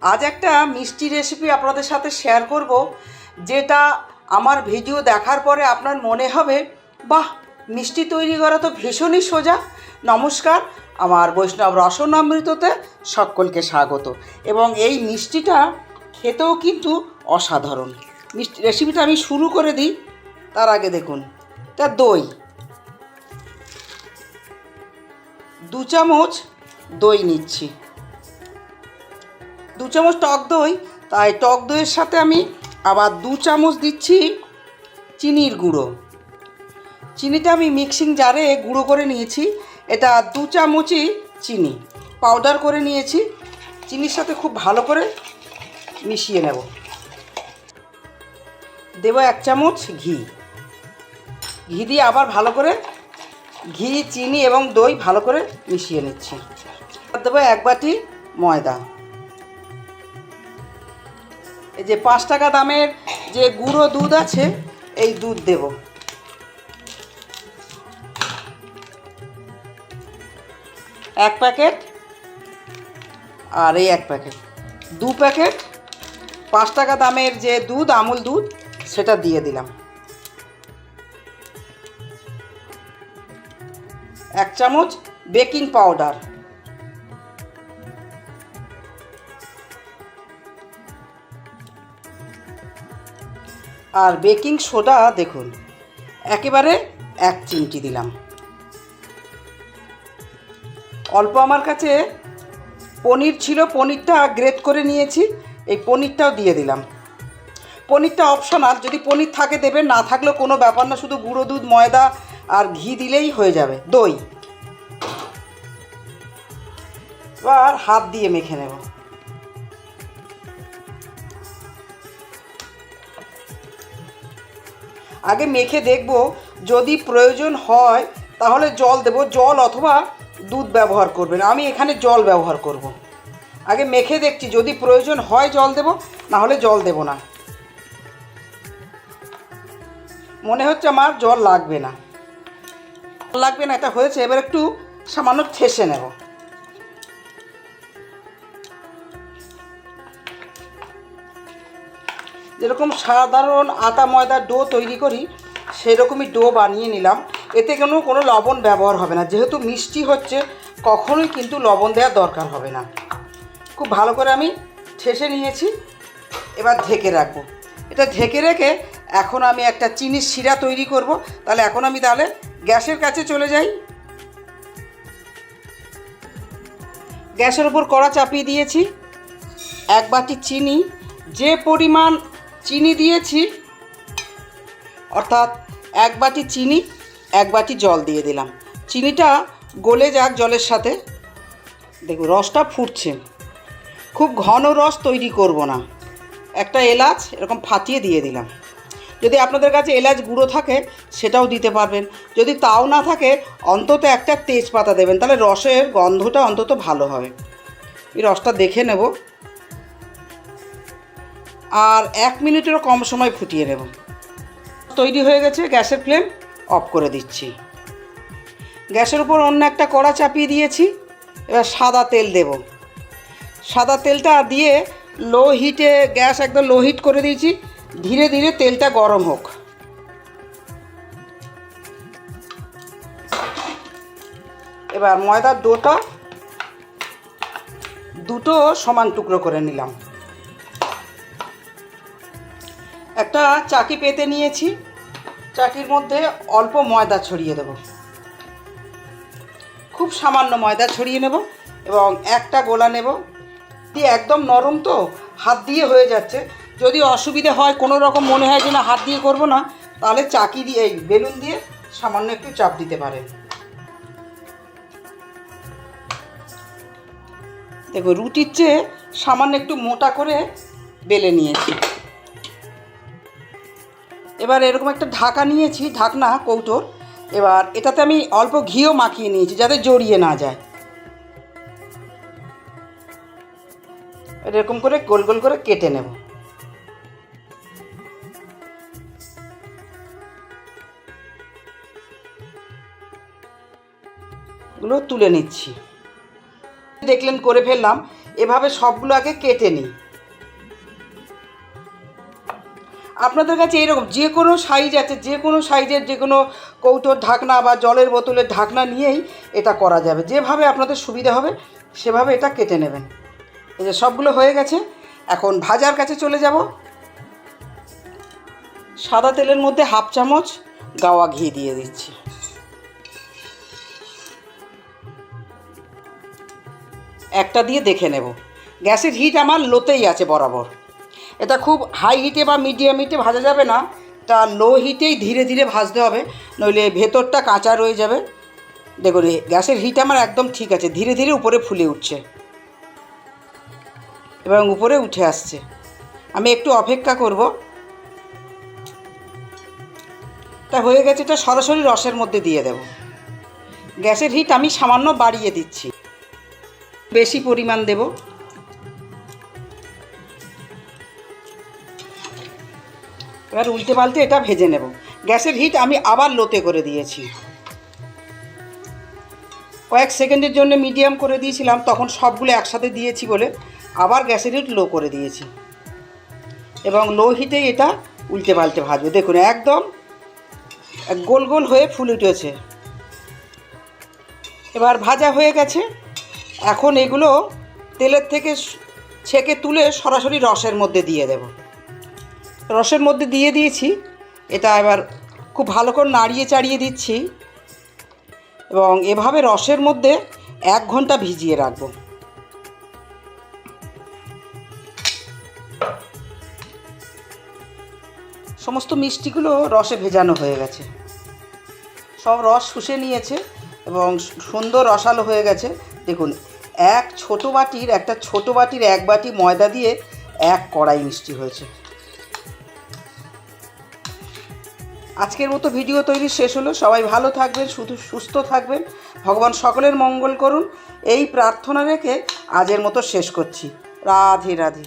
আজ একটা মিষ্টি রেসিপি আপনাদের সাথে শেয়ার করব, যেটা আমার ভিডিও দেখার পরে আপনার মনে হবে, বাহ, মিষ্টি তৈরি করা তো ভীষণই সোজা। নমস্কার, আমার বৈষ্ণব রসন অমৃততে সকলকে স্বাগত। এবং এই মিষ্টিটা খেতেও কিন্তু অসাধারণ। মিষ্টি রেসিপিটা আমি শুরু করে দিই, তার আগে দেখুন তা দই। দু চামচ দই নিচ্ছি। চামচ টক দই, তাই টক দইয়ের সাথে আমি আবার দু চামচ দিচ্ছি চিনির গুঁড়ো। চিনিটা আমি মিক্সিং জারে গুঁড়ো করে নিয়েছি, এটা দু চামচই চিনি। পাউডার করে নিয়েছি, চিনির সাথে খুব ভালো করে মিশিয়ে নেব। দেবো এক চামচ ঘি। ঘি দিয়ে আবার ভালো করে ঘি, চিনি এবং দই ভালো করে মিশিয়ে নিচ্ছি। দেবো এক বাটি ময়দা। যে পাঁচ টাকা দামের যে গুঁড়ো দুধ আছে, এই দুধ দেব। এক প্যাকেট আর এই এক প্যাকেট। দু প্যাকেট, পাঁচ টাকা দামের যে দুধ, আমুল দুধ, সেটা দিয়ে দিলাম। এক চামচ বেকিং পাউডার। আর বেকিং সোডা দেখুন, একেবারে এক চিমটি দিলাম। অল্প আমার কাছে পনির ছিল, পনিরটা গ্রেট করে নিয়েছি, এই পনিরটাও দিয়ে দিলাম। পনিরটা অপশনাল, যদি পনির থাকে দেবে না থাকলেও কোনো ব্যাপার না, শুধু গুঁড়ো দুধ, ময়দা আর ঘি দিলেই হয়ে যাবে, দই। এবার হাত দিয়ে মেখে নেব। আগে মেখে দেখব যদি প্রয়োজন হয়, তাহলে জল দেব। জল অথবা দুধ ব্যবহার করবেন। আমি এখানে জল ব্যবহার করব। আগে মেখে দেখছি, যদি প্রয়োজন হয় জল দেব না হলে জল দেব না। মনে হচ্ছে আমার জল লাগবে না। লাগবে না, এটা হয়েছে। এবার একটু সামান্য ঠেসে নেব। যেরকম সাধারণ আটা, ময়দার ডো তৈরি করি, সেরকমই ডো বানিয়ে নিলাম। এতে কোনো কোনো লবণ ব্যবহার হবে না। যেহেতু মিষ্টি হচ্ছে, কখনোই কিন্তু লবণ দেওয়ার দরকার হবে না। খুব ভালো করে আমি ঠেসে নিয়েছি। এবার ঢেকে রাখব। এটা ঢেকে রেখে এখন আমি একটা চিনির শিরা তৈরি করব। তাহলে এখন আমি তাহলে গ্যাসের কাছে চলে যাই। গ্যাসের উপর কড়া চাপিয়ে দিয়েছি। এক বাটি চিনি। যে পরিমাণ চিনি দিয়েছি। অর্থাৎ এক বাটি চিনি, এক বাটি জল দিয়ে দিলাম। চিনিটা গলে যাক জলের সাথে। দেখুন, রসটা ফুটছে। খুব ঘন রস তৈরি করব না। একটা এলাচ এরকম ফাটিয়ে দিয়ে দিলাম। যদি আপনাদের কাছে এলাচ গুঁড়ো থাকে, সেটাও দিতে পারবেন। যদি তাও না থাকে, অন্তত একটা তেজপাতা দেবেন, তাহলে রসের গন্ধটা অন্তত ভালো হবে। এই রসটা দেখে নেব। আর এক মিনিটেরও কম সময় ফুটিয়ে নেব। তৈরি হয়ে গেছে গ্যাসের ফ্লেম অফ করে দিচ্ছি। গ্যাসের উপর অন্য একটা কড়া চাপিয়ে দিয়েছি। এবার সাদা তেল দেব। সাদা তেলটা দিয়ে লো হিটে গ্যাস একদম লো হিট করে দিয়েছি। ধীরে ধীরে তেলটা গরম হোক। এবার ময়দার ডোটা দুটো সমান টুকরো করে নিলাম। একটা চাকি পেতে নিয়েছি। চাকির মধ্যে অল্প ময়দা ছড়িয়ে দেব। খুব সামান্য ময়দা ছড়িয়ে নেব এবং একটা গোলা নেব। দিয়ে একদম নরম তো, হাত দিয়ে হয়ে যাচ্ছে। যদি অসুবিধে হয়, কোনো রকম মনে হয় যে না, হাত দিয়ে করব না, তাহলে চাকি দিয়ে, এই বেলুন দিয়ে সামান্য একটু চাপ দিতে পারে দেখো, রুটির চেয়ে সামান্য একটু মোটা করে বেলে নিয়েছি। এবার এরকম একটা ঢাকা নিয়েছি, ঢাকনা, কৌটোর। এবার এটাতে আমি অল্প ঘিও মাখিয়ে নিয়েছি যাতে জড়িয়ে না যায়। এরকম করে গোল গোল করে কেটে নেব। তুলে নিচ্ছি। দেখলেন, করে ফেললাম। এভাবে সবগুলো আগে কেটে নিই। আপনাদের কাছে এরকম যে কোনো সাইজ আছে, যে কোনো সাইজের যে কোনো কৌটোর ঢাকনা বা জলের বোতলের ঢাকনা নিয়েই এটা করা যাবে। যেভাবে আপনাদের সুবিধা হবে, সেভাবে এটা কেটে নেবেন। এই যে সবগুলো হয়ে গেছে, এখন ভাজার কাছে চলে যাব। সাদা তেলের মধ্যে হাফ চামচ গাওয়া ঘি দিয়ে দিচ্ছি। একটা দিয়ে দেখে নেব। গ্যাসের হিট আমার লোতেই আছে বরাবর। এটা খুব হাই হিটে বা মিডিয়াম হিটে ভাজা যাবে না। তা লো হিটেই ধীরে ধীরে ভাজতে হবে, নইলে ভেতরটা কাঁচা রয়ে যাবে। দেখুন গ্যাসের হিট আমার একদম ঠিক আছে, ধীরে ধীরে উপরে ফুলে উঠছে। এবং উপরে উঠে আসছে। আমি একটু অপেক্ষা করব। তা হয়ে গেছে, এটা সরাসরি রসের মধ্যে দিয়ে দেব। গ্যাসের হিট আমি সামান্য বাড়িয়ে দিচ্ছি। বেশি পরিমাণ দেব। এবার উল্টে পাল্টে এটা ভেজে নেব। গ্যাসের হিট আমি আবার লোতে করে দিয়েছি। কয়েক সেকেন্ডের জন্য মিডিয়াম করে দিয়েছিলাম, তখন সবগুলো একসাথে দিয়েছি বলে আবার গ্যাসের হিট লো করে দিয়েছি। এবং লো হিটে এটা উল্টে পাল্টে ভাজবে। দেখুন, একদম এক গোল গোল হয়ে ফুল উঠেছে। এবার ভাজা হয়ে গেছে। এখন এগুলো তেলের থেকে ছেঁকে তুলে সরাসরি রসের মধ্যে দিয়ে দেব। রসের মধ্যে দিয়ে দিয়েছি। এটা এবার খুব ভালো করে নাড়িয়ে চাড়িয়ে দিচ্ছি। এবং এভাবে রসের মধ্যে এক ঘণ্টা ভিজিয়ে রাখব। সমস্ত মিষ্টিগুলো রসে ভেজানো হয়ে গেছে। সব রস শুষে নিয়েছে এবং সুন্দর রসালো হয়ে গেছে। দেখুন, এক ছোট বাটির, একটা ছোট বাটির এক বাটি ময়দা দিয়ে এক কড়াই মিষ্টি হয়েছে। আজকের মতো ভিডিও তৈরি শেষ হলো। সবাই ভালো থাকবেন, শুধু সুস্থ থাকবেন। ভগবান সকলের মঙ্গল করুন। এই প্রার্থনা রেখে আজের মতো শেষ করছি। রাধে রাধে।